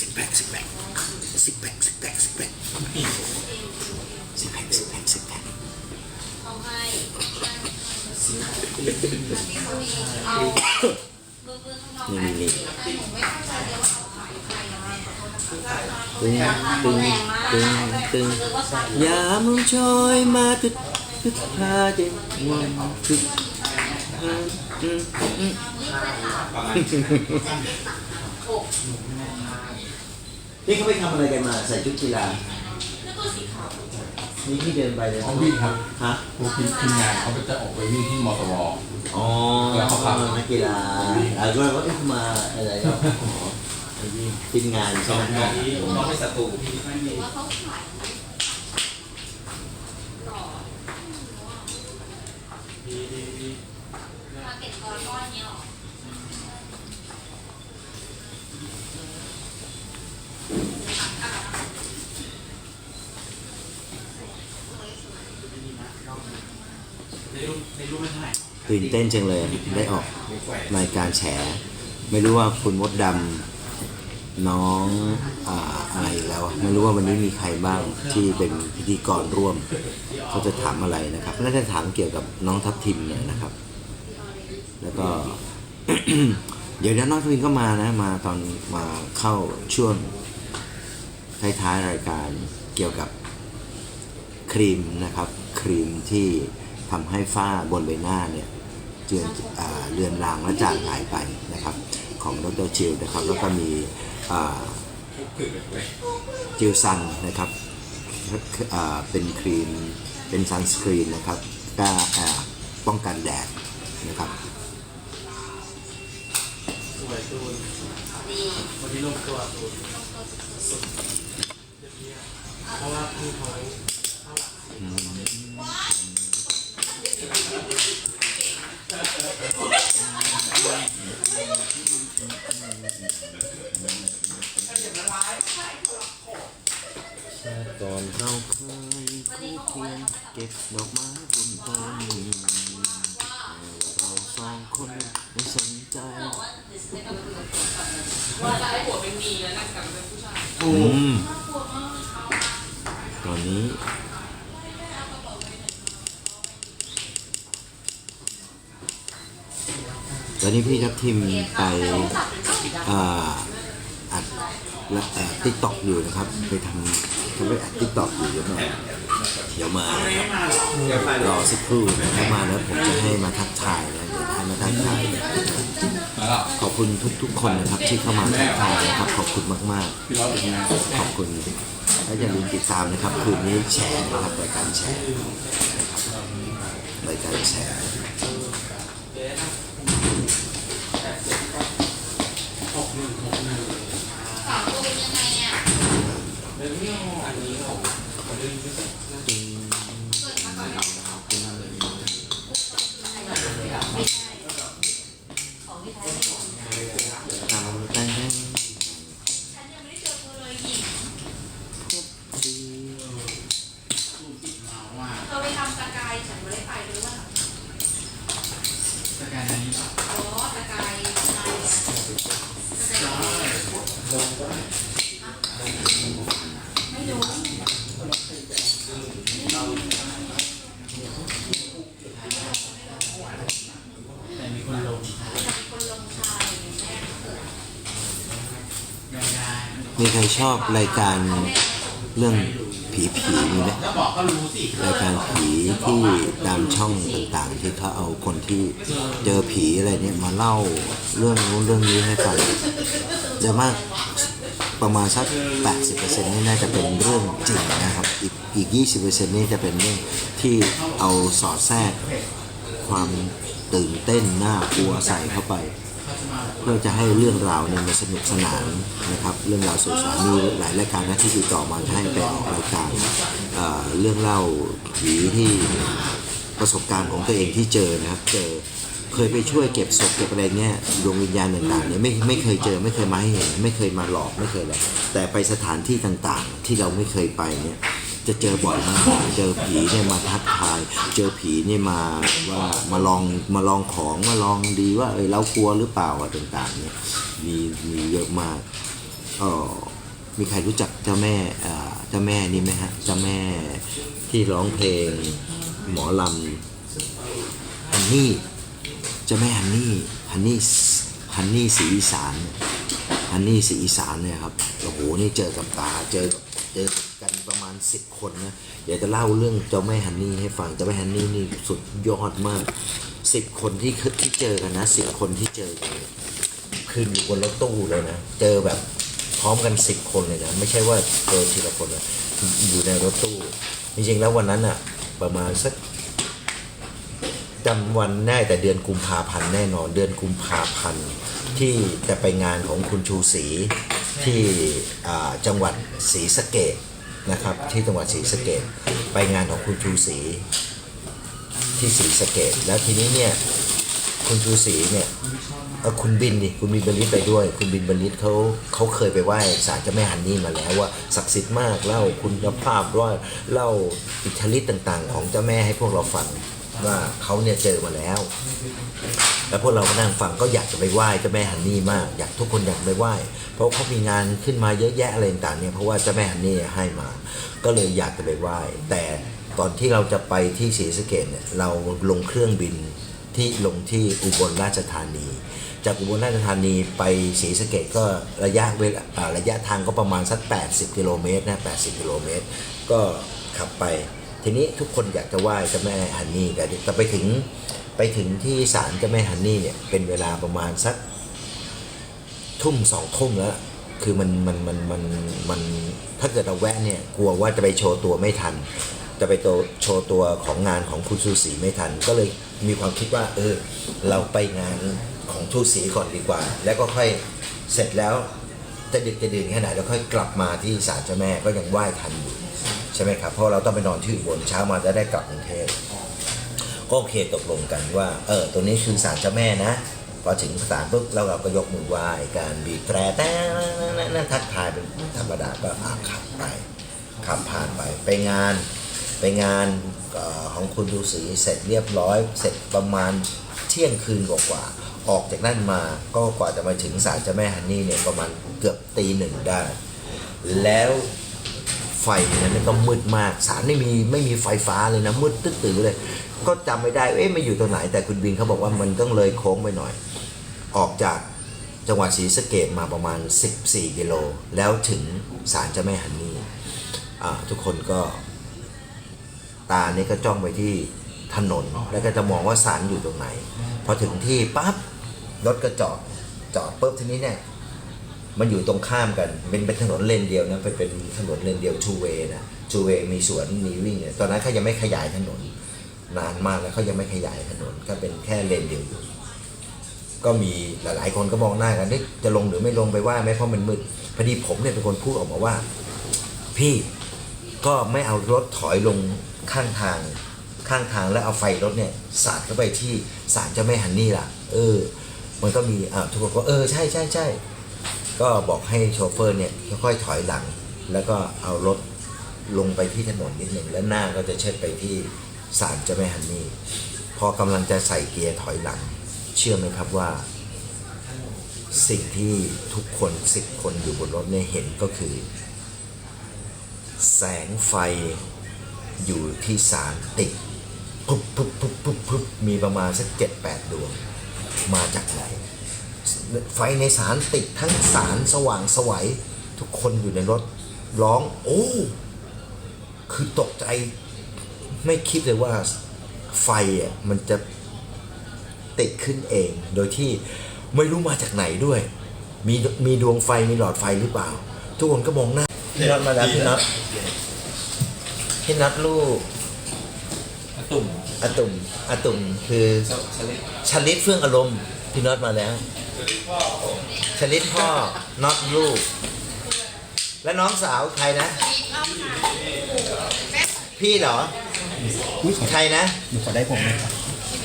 ซิกแพคซิกแพคซิกแพคซิกแพคซิกแพคซิกแพคซิกแพคซิกแพคเอาให้เอาเบอร์เบอร์ข้างนอกนี่นี่นี่แต่หนูไม่เข้าใจเลยว่าเขาขายใครนะขอโทษนะคะตึงตึงตึงตึงยามมุงชอยมาตึกตึกพาเด็กวันตึกพาอืมอืม นี่เขาไปทำอะไรกันมาใส่ชุดกีฬาแล้วก็สีขาวนี่ที่เดินไปเลยเขาวิ่งครับฮะพวกทีมทีมงานเขาก็จะออกไปวิ่งที่มอเตอร์วอลอ๋อแล้วเขาขับนักกีฬาอ่าก็ว่าเอ๊ะมาอะไรครับอ๋อทีมงานใช่ไหมต้องไปสตูหรือว่าเขาขายหล่อมาเก็ตกอนก้อนเนี้ยหรอ ตื่นเต้นจังเลยได้ออกรายการแฉ ไม่รู้ว่าคุณมดดำน้องอ่าอะไรอีกแล้วไม่รู้ว่าวันนี้มีใครบ้างที่เป็นพิธีกรร่วม เขาจะถามอะไรนะครับน่าจะถามเกี่ยวกับน้องทัพทิมเนี่ยนะครับ แล้วก็ เดี๋ยวนี้น้องทัพทิมก็มานะ มาตอนมาเข้าช่วงท้ายๆรายการเกี่ยวกับครีมนะครับ ครีมที่ทำให้ฝ้าบนใบหน้าเนี่ย เจือนเลือนรางและจางหายไปนะครับ ของดรจิลนะครับ แล้วก็มีจิลซันนะครับเป็นครีมเป็นซันสกรีนนะครับก็ป้องกันแดดนะครับดีวันนี้ลงตัวตูนสุดเพราะว่าพี่เขา ตอนเราเคยคู่เคียงเก็บดอกไม้บนต้นเราสองคนไม่สนใจว่าจะให้ผัวเป็นมีแล้วนั่งกับเป็นผู้ชายอืมน่ากตอนนี้ตอนนี้พี่ทัพทิมไป อ่าอัดติ๊กต็อกอยู่นะครับ ไปทำเขาไปอัดติ๊กต็อกอยู่เดี๋ยวมาเดี๋ยวมานะครับรอสักครู่นะครับมาแล้วผมจะให้มาทักทายนะเดี๋ยวให้มาทักทายขอบคุณทุกๆคนนะครับที่เข้ามาทักทายนะครับขอบคุณมากๆพี่ร้อยเป็นไงขอบคุณและอย่าลืมติดตามนะครับคืนนี้แชร์นะครับรายการแชร์รายการแชร์ ใครชอบรายการเรื่องผีผีๆมีไหมแล้วบอกก็รู้สิรายการผีที่ตามช่องต่างๆ ที่เขาเอาคนที่เจอผีอะไรเนี่ยมาเล่าเรื่องนู้นเรื่องนี้ให้ฟังจะมากประมาณสัก 80%นี่น่าจะเป็นเรื่องจริงนะครับ อีกอีก 20%นี่จะเป็นเรื่องที่เอาสอดแทรกความตื่นเต้นน่ากลัวใส่เข้าไป เพื่อจะให้เรื่องราวเนี่ยมันสนุกสนานนะครับ เรื่องราวสนุกสนานมีหลายรายการนะที่ติดต่อมาให้ไปออกรายการเเรื่องเล่าผีที่ประสบการณ์ของตัวเองที่เจอนะครับ เจอเคยไปช่วยเก็บศพเก็บอะไรเนี่ยดวงวิญญาณต่างๆเนี่ยไม่ไม่เคยเจอไม่เคยมาให้เห็นไม่เคยมาหลอกไม่เคยอะไรแต่ไปสถานที่ต่างๆ ที่เราไม่เคยไปเนี่ย จะเจอบ่อยมากเจอผีเนี่ยมาทักทาย เจอผีเนี่ยมาว่ามาลองมาลองของมาลองดีว่าเออเรากลัวหรือเปล่าอะไรต่างๆเนี่ยมีมีเยอะมากเออมีใครรู้จักเจ้าแม่เอ่อเจ้าแม่นี่ไหมฮะเจ้าแม่ที่ร้องเพลงหมอลำฮันนี่เจ้าแม่ฮันนี่ฮันนี่ฮันนี่สีอีสานฮันนี่สีอีสานเนี่ยครับโอ้โหนี่เจอกับตาเจอ เจอกันประมาณสิบคนนะเดี๋ยวจะเล่าเรื่องเจ้าแม่ฮันนี่ให้ฟังเจ้าแม่ฮันนี่นี่สุดยอดมากสิบคนที่ที่เจอกันนะสิบคนที่เจอกันคืนอยู่บนรถตู้เลยนะ เจอแบบพร้อมกันสิบคนเลยนะ ไม่ใช่ว่าเจอทีละคนนะอยู่ในรถตู้ จริงๆแล้ววันนั้นอะประมาณสักจำวันได้แต่เดือนกุมภาพันธ์แน่นอนเดือนกุมภาพันธ์ที่จะไปงานของคุณชูศรี ที่จังหวัดศรีสะเกดนะครับ ที่จังหวัดศรีสะเกดไปงานของคุณชูศรีที่ศรีสะเกดแล้วทีนี้เนี่ยคุณชูศรีเนี่ยเออคุณบินดิคุณบินบรรลิตไปด้วย คุณบินบรรลิตเขาเขาเคยไปไหว้ศาลเจ้าแม่ฮันนี่มาแล้วว่าศักดิ์สิทธิ์มากเล่าคุณภาพว่าเล่าอิทธิฤทธิ์ต่าง ๆ ของเจ้าแม่ให้พวกเราฟัง ว่าเขาเนี่ยเจอมาแล้ว แล้วพวกเราก็นั่งฟังก็อยากจะไปไหว้เจ้าแม่ฮันนี่มาก อยากทุกคนอยากไปไหว้ เพราะเขามีงานขึ้นมาเยอะแยะอะไรต่างเนี่ยเพราะว่าเจ้าแม่ฮันนี่ให้มา ก็เลยอยากจะไปไหว้ แต่ตอนที่เราจะไปที่ศรีสะเกดเนี่ยเราลงเครื่องบินที่ลงที่อุบลราชธานี จากอุบลราชธานีไปศรีสะเกดก็ระยะเวลาระยะทางก็ประมาณสัก 80 กิโลเมตรนะ 80 กิโลเมตร ก็ขับไป ทีนี้ทุกคนอยากจะไหว้เจ้าแม่ฮันนี่แต่แต่ไปถึงไปถึงที่ศาลเจ้าแม่ฮันนี่เนี่ยเป็นเวลาประมาณสักทุ่มสองทุ่มแล้ว คือมันมันมันมันมันถ้าเกิดเราแวะเนี่ยกลัวว่าจะไปโชว์ตัวไม่ทัน จะไปโตโชว์ตัวของงานของคุณซูสีไม่ทัน ก็เลยมีความคิดว่า เออ เราไปงานของทูสีก่อนดีกว่า แล้วก็ค่อยเสร็จแล้วจะดึกจะดื่นแค่ไหนแล้วค่อยกลับมาที่ศาลเจ้าแม่ก็ยังไหว้ทันอยู่ ใช่ไหมครับ เพราะเราต้องไปนอนที่อุบลเช้ามาจะได้กลับกรุงเทพก็โอเคตกลงกันว่า เออ ตัวนี้คือศาลเจ้าแม่นะ พอถึงศาลปุ๊บเราเราก็ยกมือไหว้การบีบแตรแต่นั่นทักทายเป็นธรรมดาก็อาขับไปขับผ่านไปไปงาน ไปงานของคุณดูสีเสร็จเรียบร้อย เสร็จประมาณเที่ยงคืนกว่าๆออกจากนั่นมาก็กว่าจะมาถึงศาลเจ้าแม่ฮันนี่เนี่ยประมาณเกือบตีหนึ่งได้ แล้ว ไฟนั้นก็มืดมากสารไม่มีไม่มีไฟฟ้าเลยนะมืดตึ๊ดตือเลย ก็จำไม่ได้เอ๊ะไม่อยู่ตรงไหนแต่คุณบินเขาบอกว่ามันต้องเลยโค้งไปหน่อย ออกจากจังหวัดศรีสะเกดมาประมาณ 14กิโลแล้วถึงศาลเจ้าแม่ฮันนี่ทุกคนก็ตาเนี่ยก็จ้องไปที่ถนนแล้วก็จะมองว่าศาลอยู่ตรงไหน พอถึงที่ปั๊บรถก็จอดจอดปุ๊บทีนี้เนี่ย มันอยู่ตรงข้ามกันเป็นเป็นถนนเลนเดียวนะเป็นเป็นถนนเลนเดียวชูเวนะชูเวมีสวนมีวิ่งเนี่ยตอนนั้นเขายังไม่ขยายถนนนานมากแล้วเขายังไม่ขยายถนนก็เป็นแค่เลนเดียวอยู่ก็มีหลายๆ คนก็มองหน้ากันเอ๊ะจะลงหรือไม่ลงไปว่าไหมเพราะมันมืดพอดีผมเนี่ยเป็นคนพูดออกมาว่า พี่ก็ไม่เอารถถอยลงข้างทางข้างทางแล้วเอาไฟรถเนี่ยสาดเข้าไปที่ศาลเจ้าแม่ฮันนี่ล่ะ เออ มันก็มีอ่าทุกคนก็เออใช่ใช่ใช่ ก็บอกให้โชเฟอร์เนี่ยค่อยๆถอยหลัง แล้วก็เอารถลงไปที่ถนนนิดหนึ่งแล้วหน้าก็จะเชิดไปที่ศาลเจ้าแม่ฮันนี่พอกำลังจะใส่เกียร์ถอยหลัง เชื่อไหมครับว่า สิ่งที่ทุกคนสิบคนอยู่บนรถเนี่ยเห็นก็คือ แสงไฟอยู่ที่ศาลติดปุ๊บปุ๊บปุ๊บปุ๊บปุ๊บมีประมาณสักเจ็ดแปดดวง มาจากไหน ไฟในศาลติดทั้งศาลสว่างสวัยทุกคนอยู่ในรถร้อง โอ้ คือตกใจไม่คิดเลยว่าไฟอะมันจะติดขึ้นเอง โดยที่ไม่รู้มาจากไหนด้วย มีมีดวงไฟมีหลอดไฟหรือเปล่า ทุกคนก็มองหน้าพี่น็อตมาแล้วพี่น็อตพี่น็อตลูกตุ่มอาตุ่มอาตุ่มคือชลิดชลิดเฟื่องอารมณ์พี่น็อตมาแล้ว ชลิดพ่อน็อตลูก และน้องสาวใครนะ พี่เหรอใครนะ หนูขอได้ผมไหมครับ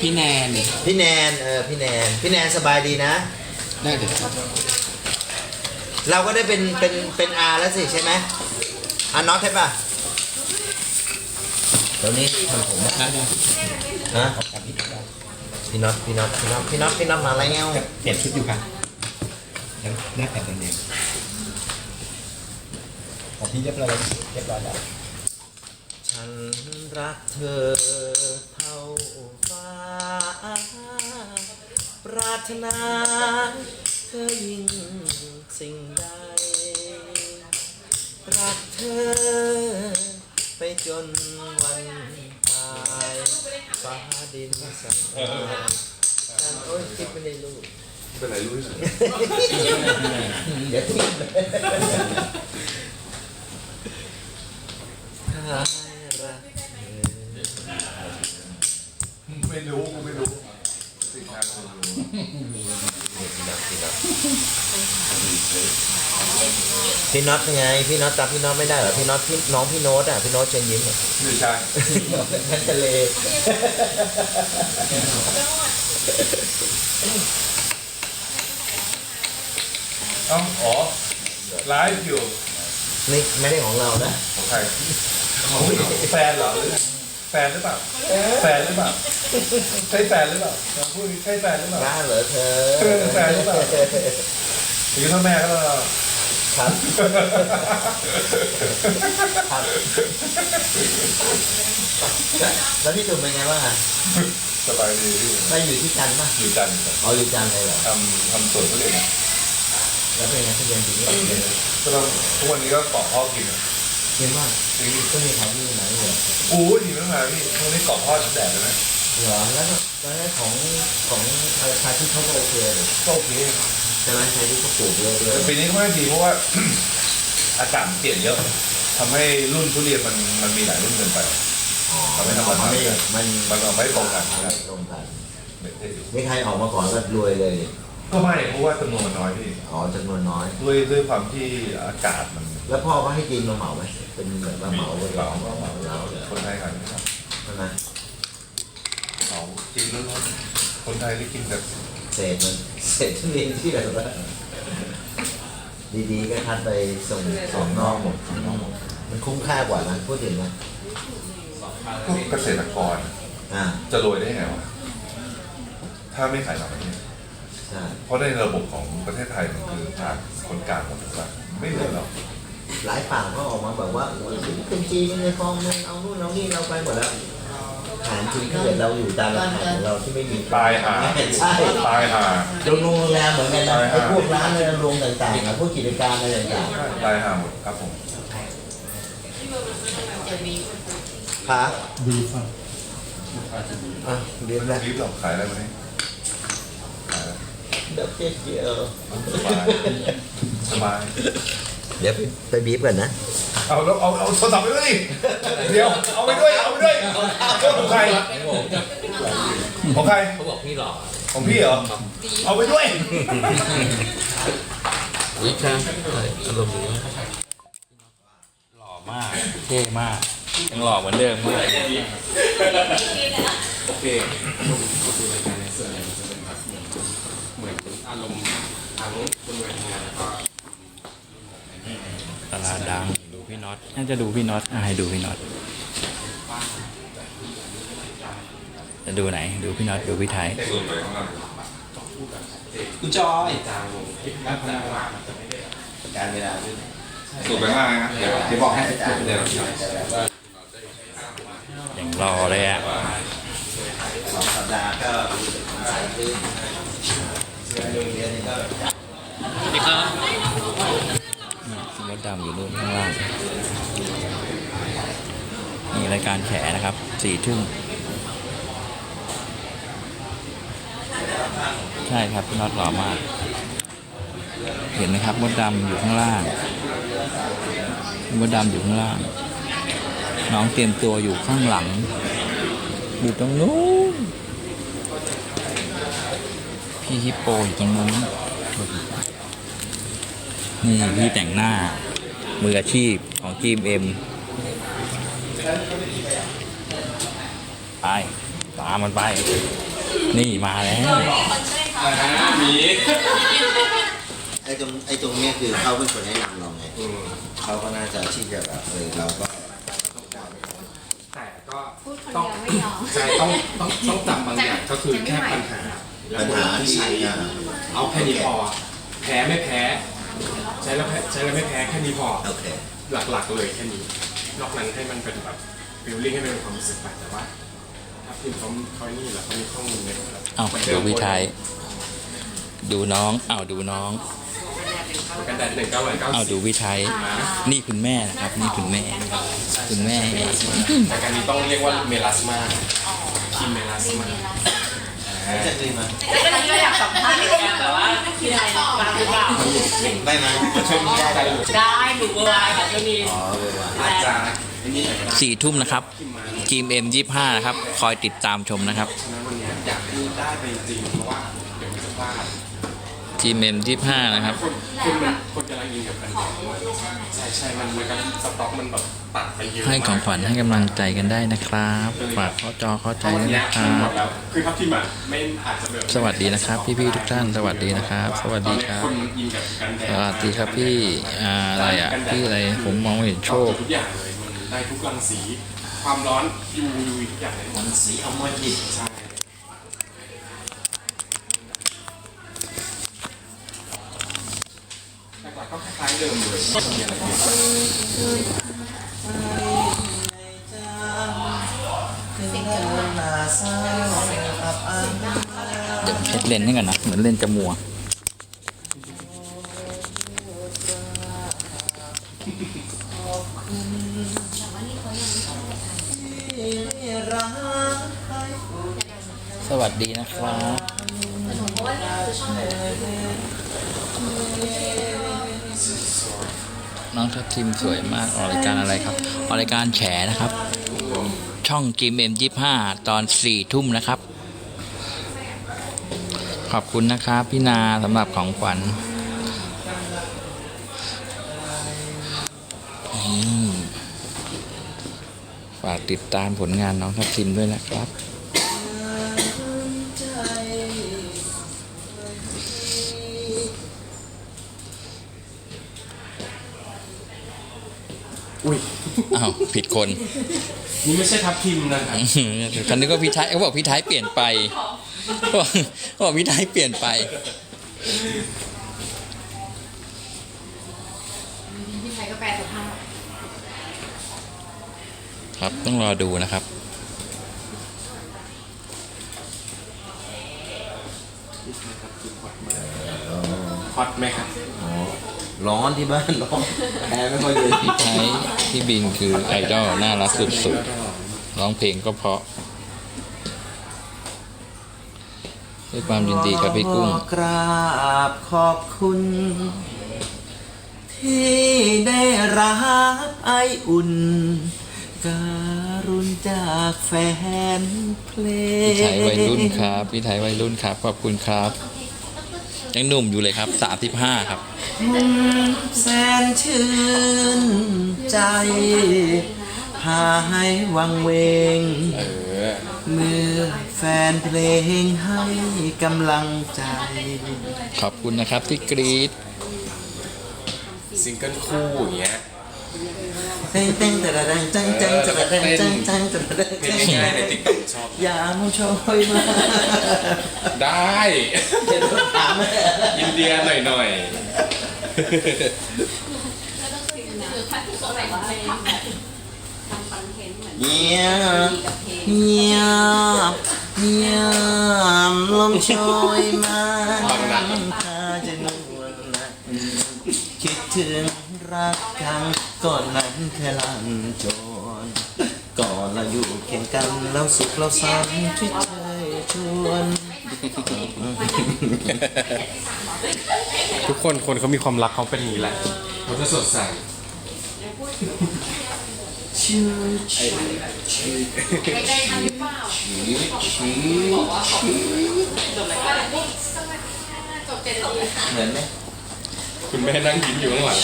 พี่แนนพี่แนนเออพี่แนน พี่แนนสบายดีนะ ได้เดี๋ยวเราก็ได้เป็นเป็นเป็นอาแล้วสิใช่ไหมอาน็อตใช่ปะเดี๋ยวนี้ทำผมอะได้ได้ฮะ พี่น็อตพี่น็อตพี่น็อตพี่น็อตพี่น็อตมาแล้วเปลี่ยนชุดอยู่ครับยังได้แต่เดิมของพี่เรียบร้อยแล้วเรียบร้อยแล้วฉันรักเธอเท่าฟ้า ปรารถนาเธอยิ่งสิ่งใด รักเธอไปจนวันตาย ฟ้าดินสั่งฉันโอ๊ยคิดไม่ได้ลูกเป็นไรรู้ที่สุดเดี๋ยวทิ้งเลย พี่น็อตไง พี่น็อตจำพี่น็อตไม่ได้เหรอพี่น็อตพี่น้องพี่โน้ตอะพี่โน้ตเชิญยิ้มอะไม่ใช่นั่นทะเล เอ้าอ๋อไลฟ์อยู่นี่ไม่ได้ของเรานะของใครอุ๊ยแฟนเหรอหรือแฟนหรือเปล่าแฟนหรือเปล่าใช่แฟนหรือเปล่าลองพูดดิใช่แฟนหรือเปล่าบ้าเหรอเธอเออแฟนหรือเปล่าถึงเท่าแม่ก็แล้ว ครับครับแล้วพี่ตุ่มเป็นไงบ้างอะสบายดีพี่ไปอยู่ที่จันทร์ป่ะอยู่จันทร์ครับอ๋ออยู่จันทร์เลยเหรอทำทำสวนทุเรียนอะแล้วเป็นไงที่เรียนถึงนี่เรียนก็ต้องทุกวันนี้ก็เกาะพ่อกินอะเรียนว่าจริงก็มีของที่ไหนเหรอๆอู้ดีมากๆพี่ทุกวันนี้เกาะพ่อแดดเลยนะเหรอแล้วก็แล้วของของอะไรชายที่เขาก็โอเคเลยก็โอเค ใช่ไหมชายที่เขาปลูกเยอะเลแต่ยปีนี้ก็ไม่ได้ดีเพราะว่า อากาศเปลี่ยนเยอะทำให้รุ่นทุเรียนมันมันมีหลายรุ่นเกินไปทำให้ธรรมชาติมันมันก็ไม่ตรงกัน ไม่ตรงกันไม่ได้ดีมีใครออกมาก่อนก็รวยเลยก็ไม่เพราะว่าจำนวนมันน้อยพี่อ๋อจำนวนน้อย ด้วยด้วยความที่อากาศมันแล้วพ่อก็ให้กินมาเหมาไหมเป็นแบบว่าเหมาเลยเหมาเหมาเหมาเหมาเลยคนไทยกันนะครับใช่ไหมเขากินแล้วคนไทยได้กินแต่ เศษมันเศษทุเรียนที่แบบว่าดีๆก็คัดไปส่งส่งนอกหมดส่งนอกหมดมันคุ้มค่ากว่านะพูดถึงนะพวกเกษตรกรอ่าจะรวยได้ไงวะถ้าไม่ขายต่างประเทศใช่เพราะในระบบของประเทศไทยมันคือผ่านคนกลางหมดทุกอย่างไม่เหลือหรอกหลายปากก็ออกมาแบบว่าโอ้ยเป็นจีนในฟองมันเอานู่นเอานี่เราไปหมดแล้ว ฐานจริงถ้าเกิดเราอยู่ตามราคาของเราที่ไม่มีตายหาใช่ตายหาโรงโรงแรมเหมือนกันนะใช่ครับไอ้พวกร้านเลยโรงต่างๆนะพวกกิจการอะไรต่างตายหาหมดครับผมๆครับดีฟังอะเรียนแล้วรีบหรอกขายอะไรวันนี้ขายอะไรเดี๋ยวเจ๊เดียวสบายสบาย เดี๋ยวไปไปบีบก่อนนะ เอาแล้วเอาเอาโทรศัพท์ไปด้วยดิเดี๋ยวเอาไปด้วยเอาไปด้วยของใครของใครเขาบอกพี่หล่อของพี่เหรอเอาไปด้วยวิชาอารมณ์ดีหล่อมากเท่มากยังหล่อเหมือนเดิมมากโอเคต ลาดดังดูพี่น็อตน่าจะดูพี่น็อตอะให้ดูพี่น็อตจะดูไหน ดูพี่น็อตดูพี่ไทยส่วนไปข้างหน้าคุณจอยการเวลาด้วยส่วนไปข้างหน้านะเดี๋ยวเดี๋ยวบอกให้เดี๋ยวอย่างรอเลยอะสองสัปดาห์ก็สายขึ้นโรงเรียนนี่ก็ร ถดำอยู่นู่นข้างล่างมีรายการแฉนะครับสี่ทุ่มใช่ครับพี่น็อตหล่อมาก เห็นไหมครับมดดำอยู่ข้างล่างมดดำอยู่ข้างล่าง น้องเตรียมตัวอยู่ข้างหลังอยู่ตรงนู้นพี่ฮิปโปอยู่ตรงนู้นนี่พี่แต่งหน้า มืออาชีพของจีมเอ็มไปตามมันไป นี่มาแล้วไอ้ตรงไอ้ตรงเนี้ยคือเขาเป็นคนแนะนำเราไงเขาก็น่าจะที่จะแบบเออเราก็แต่ก็พูดคนต้องเดียวไม่ยอมใช่ต้องต้องต้องจำบางอย่างก็คือแค่ปัญหาและปัญบทหาที่ที่ใช้อ่าเอาแค่นี้พอแพ้ไม่แพ้ ใช้แล้วแพ้ใช้แล้วไม่แพ้แค่นี้พอ โอเค หลักๆเลยแค่นี้ นอกนั้นให้มันเป็นแบบฟิลลิ่งให้มันเป็นความรู้สึกไปแต่ว่า ถ้าพิมพ์เขาเขาไอ้นี่แหละเขามีข้อมูลในแบบเอ้าดูพี่ไทย ดูน้องเอ้าดูน้อง กันแดดหนึ่งเก้าร้อยเก้าเอ้าสิบดูพี่ไทย นี่คุณแม่นะครับ นี่คุณแม่ คุณแม่ แต่การนี้ต้องเรียกว่าเมลาสมาคิมเมลาสมา จะดีมาก็อยากสัมภาษณ์เหมือนกันแต่ว่าคิดอะไรมาหรือเปล่าได้ไหมช่วยได้ได้เลยได้หนูเบอร์ไลน์ค่ะช่วงนี้อ๋อเลยว่าอาจารย์อันนี้หน่อยก็ได้สี่ทุ่มนะครับจีมเอ็มยี่ห้านะครับ คอยติดตามชมนะครับฉะนั้นวันนี้อยากให้ได้ไปจริงเพราะว่าเดี๋ยวมันจะพลาด จีมเอ็มยี่ห้านะครับ คนคนมันคนกำลังยินกับกันใช่ใช่มันมันก็สต็อกมันแบบตัดไปเยอะให้ของขวัญให้กำลังใจกันได้นะครับฝากเข้าจอเข้าใจวันด้วยนี้นะคมันหมรัดบแล้วคือทัพทีมอะไม่อาจจะแบบสวัสดีนะครับพี่ๆทุกท่านสวัสดีนะครับ สวัสดีครับ คนมันยิงกับกันแดดสวัสดีครับพี่อ่าอะไรอะพี่อะไรผมมองไม่เห็นโชค ทุกอย่างเลยมันได้ทุกรังสี ความร้อนยูยูทุกอย่างเลยมันสีเอามาหยิบใช่ เดิมเลยไม่มีอะไรเปลี่ยนเดี๋ยวเช็ดเลนส์ให้ก่อนนะ เหมือนเลนส์จะมัวสวัสดีนะครับ น้องทัพทิมสวยมากออกรายการอะไรครับออกรายการแฉนะครับ ช่องจีเอ็มยี่ห้าตอนสี่ทุ่มนะครับ ขอบคุณนะครับพี่นาสำหรับของขวัญฝากติดตามผลงานน้องทัพทิมด้วยนะครับ อ้าวผิดคนนี่ไม่ใช่ทัพทีมนะครับคันนึกว่าพี่ไทยเขาบอกพี่ไทยเปลี่ยนไปเขาบอกเขาบอกพี่ไทยเปลี่ยนไปพี่ไทยก็แปลสภาพครับต้องรอดูนะครับฮอตไหมครับอ๋อ ร้อนที่บ้านร้อนแอร์ไม่ค่อยเย็นพี่ไทยพี่บินคือไอดอลน่ารักสุดๆร้องเพลงก็เพราะด้วยความยินดีครับพี่กุ้งขอกราบขอบคุณ ที่ได้รับไออุ่น การุณจากแฟนเพลง พี่ไทยวัยรุ่นครับ พี่ไทยวัยรุ่นครับ ขอบคุณครับ ยังหนุ่มอยู่เลยครับสามสิบห้าครับ แสนชื่นใจหายวังเวง เออเมื่อแฟนเพลงให้กำลังใจ ขอบคุณนะครับที่กรีดซิงเกิลคู่อย่างเงี้ย เต้งเต้งแต่ละแดงจังจังแต่ละแดงจังจังแต่ละแดงเพลจังง่ายๆในติ๊กต็อกชอบ อย่ามาชอยมาได้ เดี๋ยวโดนถามแม่อินเดียหน่อยเงียบเงียบเงียบลมโชยมาพาจะนวลนะคิดถึง รักกันก่อนนั้นแค่ลันจรก่อนเราอยู่เคียงกันแล้วสุขเราสันช่วยเชยชวนๆทุกคนคนเขามีความรักเขาเป็นอย่างนี้แหละเขาจะสดใสชื่อชื่อได้ทันหรือเปล่าชื่อจบรายการปุ๊บจบเจ็ดนาทีเหมือนไหม คุณแม่นั่งยิ้มอยู่ข้างหลัง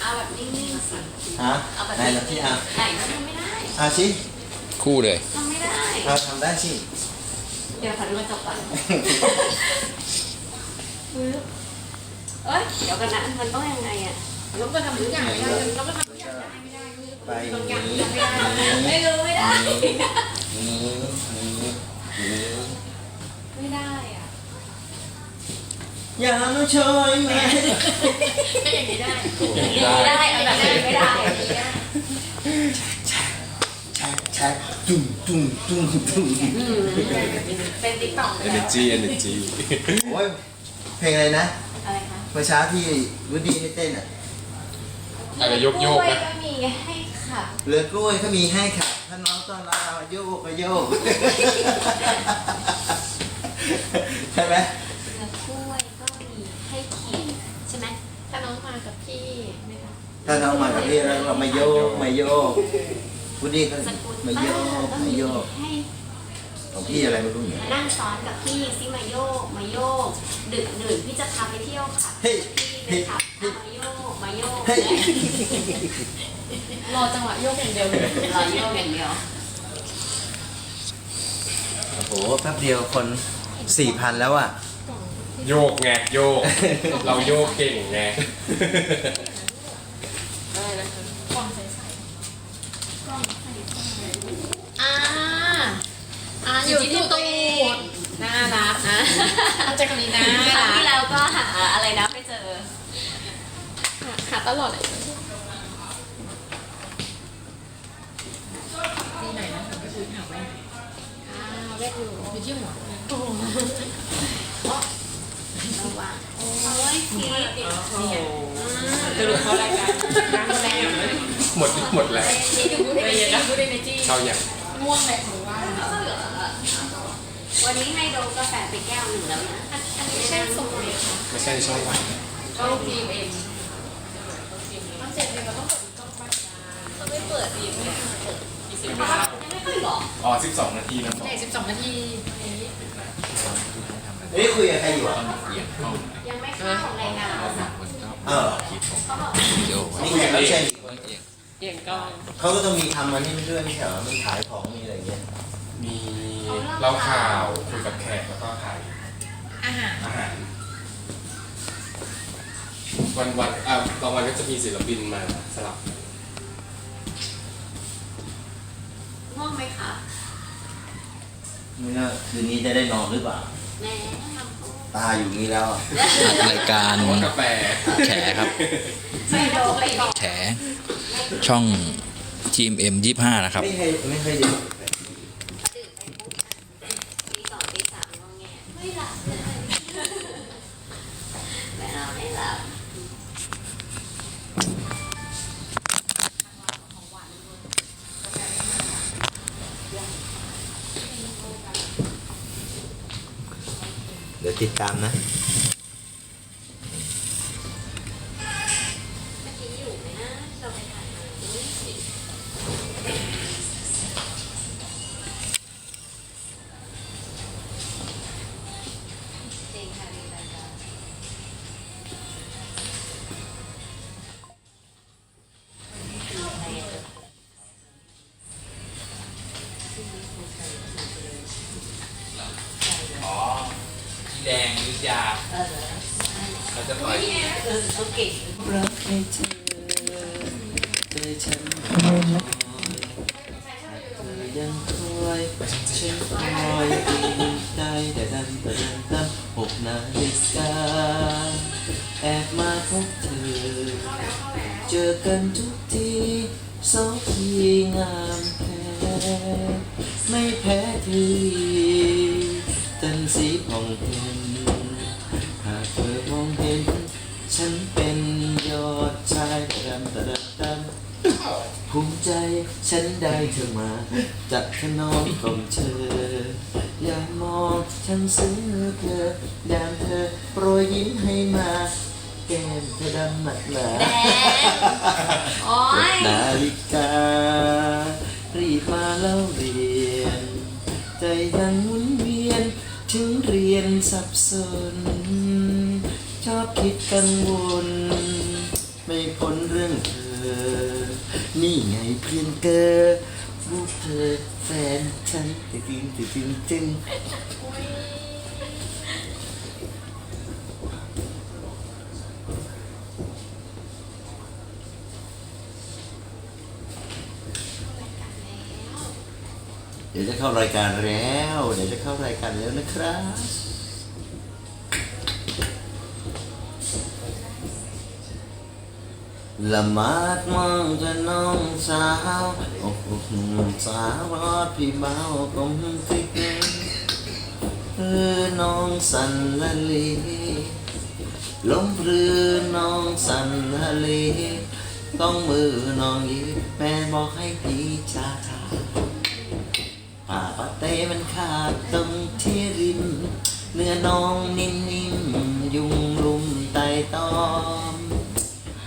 เอาแบบนิ่งๆสิฮะไหนล่ะพี่อาไหนก็ทำไม่ได้อาชิคู่เลย ทำไม่ได้เราทำได้สิ เดี๋ยวขอดูกระจกก่อนปึ๊บเอ้ย เดี๋ยวกันนะ มันต้องยังไงอะมันต้องทำทุกอย่างได้มันต้องทำทุกอย่างได้ไม่ได้ไปบางอนี้ย่างทำไม่ได้ ไม่รู้ไม่ได้ นี้นี้ ไม่ได้ อะอย่ามาช่วยแม่อย่างนี้ได้เอาแบบนั้นไม่ได้แช็คจุ้งจุ้งจุ้งจุ้งเป็นติ๊กต็อกเอเนจีเอเนจีโอ้ยเพลงอะไรนะอะไรคะเมื่อเช้าที่วูดดี้ให้เต้นอะอาจจะโยกโยกล้วยนะก็มีให้ค่ะเหลือกล้วยเขามีให้ค่ะถ้าน้องต้อนรับเราโยกก็โยกใช่ไหม เนื้อกล้วยก็มีให้ขี่ใช่ไหมถ้าน้องมากับพี่ไหมคะ ถ้าน้องมากับพี่แล้วเรามาโยกมาโยกวูดดี้ก็สกุลมาโยกก็มาโยกให้ของพี่อะไรไม่รู้เนี่ยมานั่งซ้อนกับพี่ซิมาโยกมาโยก ดึกดื่นพี่จะพาไปเที่ยวค่ะเฮ้ยพี่เฮ้เป็นยขับมาโยกมาโยกเฮ้ยรอจังหวะโยกอย่างเดียวเลยรอโยกอย่างเดียวโอ้โหแป๊บเดียวคนสี่พันแล้วอะ โยกไงโยก เราโยกเก่งไง อ่า อ่าอยู่ที่ตู้น่ารักนะเอาใจคนนี้นะครั้งที่แล้วก็หาอะไรนะไม่เจอ หาตลอดเลยอ่าเวทอยู่อยู่ที่หัวระวังโอ้ยพีดเดี๋ยวจะรู้เขารายการนั่งแรงหมดหมดแล้วนี่ดูได้ไปเย็นนะพูดได้ในจี้เข้าอย่างง่วงเลยหรือ ว่าวันนี้ให้โดกาแฟไปแก้วหนึ่งแล้วนะอันนี้ใช่ส่งเลยค่ะไม่ใช่ช่องวันก็ทีมเองต้องเจ็ดเดือนเราต้องเปิดกล้องบ้านต้องไม่เปิดดีไม่เปิดกี่สิบนายังไม่ค่อยบอกอ๋อ12นาทีนะทีสิบสองนาทีเฮ้ยคุยกับใครอยู่อะยังไม่เข้ารายงานเออเขาบอกนี่แขกรับเชิญเอียงกล้องเขาก็ต้องมีทำมันนี่ด้วยไม่ใช่เหรอมีขายของมีอะไรอย่างเงี้ยมี เล่าข่าวคุยกับแขกแล้วก็ถ่ายอาหารอาหารวันวันอ่าบางวันก็จะมีศิลปินมาสลับง่วงไหมคะไม่น่าคืนนี้จะได้นอนหรือเปล่าแน่ทำตัวตาอยู่นี้แล้วอะรายการกาแฟแฉครับ ไม่โดไปบอกแฉช่อง GMM 25 นะครับ ไม่เคยไม่เคยดู เออ ภูมิใจฉันได้เธอมาจัดขนอมกล่อมเธอ อย่ามองฉันซึ้งเหลือเกินยามเธอโปรยยิ้มให้มา แก้มเธอดำหนักหนาแดงโอ้ยนาฬิกา รีบมาเล่าเรียน ใจยังหมุนเวียน ถึงเรียนสับสน ชอบคิดกังวล ไม่พ้นเรื่องเธอ นี่ไงเพื่อนเกอลูกเธอแฟนฉันตึงตึงตึงตึงเดี๋ยวจะเข้ารายการแล้ว เดี๋ยวจะเข้ารายการแล้วนะครับ ละมาดมองจะน้องสาวโอ้โหสาวรอดพี่เบากลมติกเออน้องสันละลีลมพรือน้องสันละลีต้องมือน้องยีแม่บอกให้พี่ชาชาป่าปะเต้มันขาดตรงที่ริมเนื้อน้องนิ่มๆยุงลุมไตตอม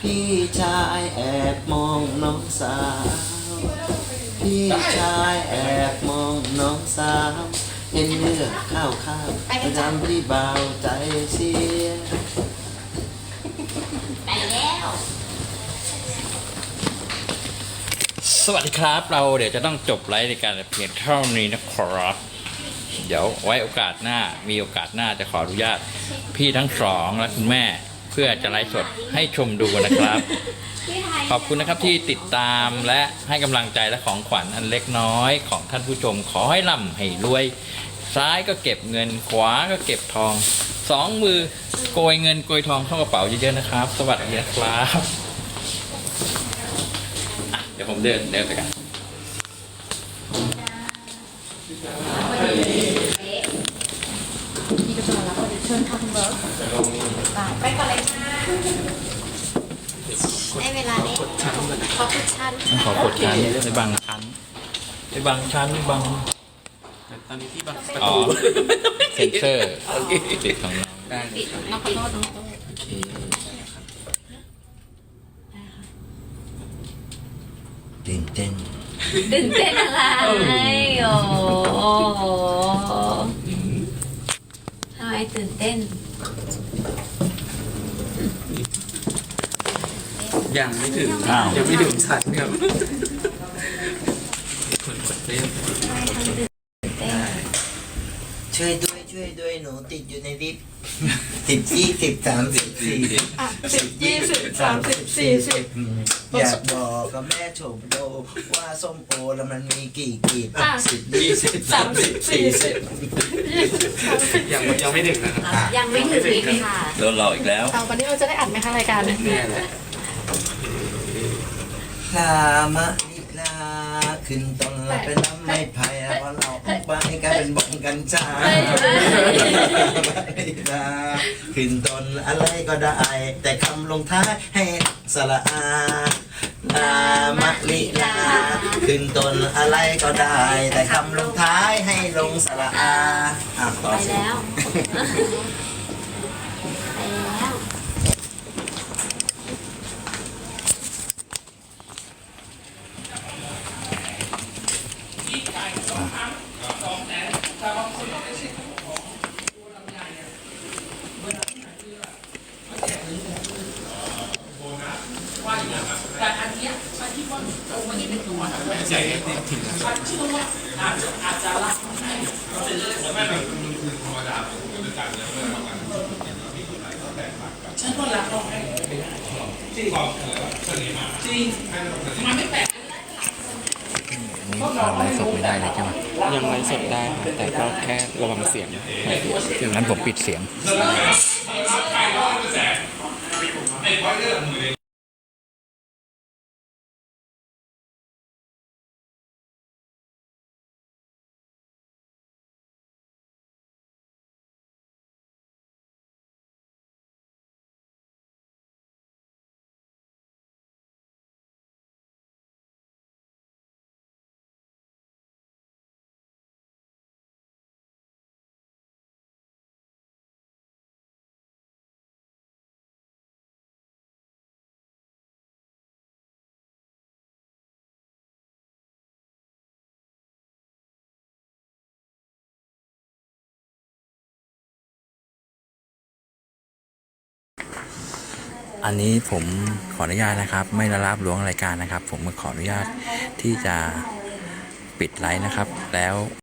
พี่ชายแอบมองน้องสาว พี่ชายแอบมองน้องสาว เห็นเลือดข้าวข้าวประจำพี่เบาใจเสีย ไปแล้ว สวัสดีครับเราเดี๋ยวจะต้องจบไลฟ์ในการเพียงเท่านี้นะครับ เดี๋ยวไว้โอกาสหน้ามีโอกาสหน้าจะขออนุญาตพี่ทั้งสองและคุณแม่เพื่อจะไลฟ์สดให้ชมดูนะครับ ขอบคุณนะครับที่ติดตามและให้กำลังใจและของขวัญอันเล็กน้อยของท่านผู้ชมขอให้ร่ำให้รวย ซ้ายก็เก็บเงินขวาก็เก็บทอง สองมือโกยเงินโกยทองเข้ากระเป๋าเยอะๆนะครับ สวัสดีครับอะเดี๋ยวผมเดินเดินไปกันพี่ก็จะมารับเชิญค่ะคุณเบิร์ตไปก่อนเลยค่ะ ได้เวลานี้ขอคุชชั่นต้องขอกดชั้นในบางชั้นในบางชั้นบางตอนนี้ที่บางอ๋อเซนเซอร์ติดของน้องได้เลยครับน้องขอโทษน้องขอโทษโอเคตื่นเต้นตื่นเต้นอะไรโอ้โหทำไมตื่นเต้น ยังไม่ถึงอ้าว ยังไม่ถึงชั้นครับคนกดเล่นช่วยด้วยช่วยด้วยหนูติดอยู่ในลิฟต์สิบยี่สิบสามสิบสี่สิบสิบยี่สิบสามสิบสี่สิบอยากบอกกับแม่โฉมโดว่าส้มโอแล้วมันมีกี่กีบอะสิบยี่สิบสามสิบสี่สิบยังยังไม่ถึงนะครับยังไม่ถึงอีกค่ะโดนหลอกอีกแล้ว เอาวันนี้เราจะได้อัดไหมคะรายการแน่แหละ พลามะลิลาขึ้นต้นแล้วไปลำไม่ไผ่เพราะเราออกไปกันเป็นบงกันจ้ามะลิลาขึ้นต้นอะไรก็ได้ แต่คำลงท้ายให้สระอาลามะลิลาขึ้นต้นอะไรก็ได้ แต่คำลงท้ายให้ลงสระอาอะต่อไปสิ แล้ว ไปแล้ว นี่เราไลฟ์สดไม่ได้เลยใช่ไหมยังไลฟ์สดได้ครับแต่ก็แค่ระวังเสียงงั้นผมปิดเสียง อันนี้ผมขออนุญาตนะครับ ไม่ละลาบล้วงรายการนะครับ ผมขออนุญาตที่จะปิดไลฟ์นะครับ แล้ว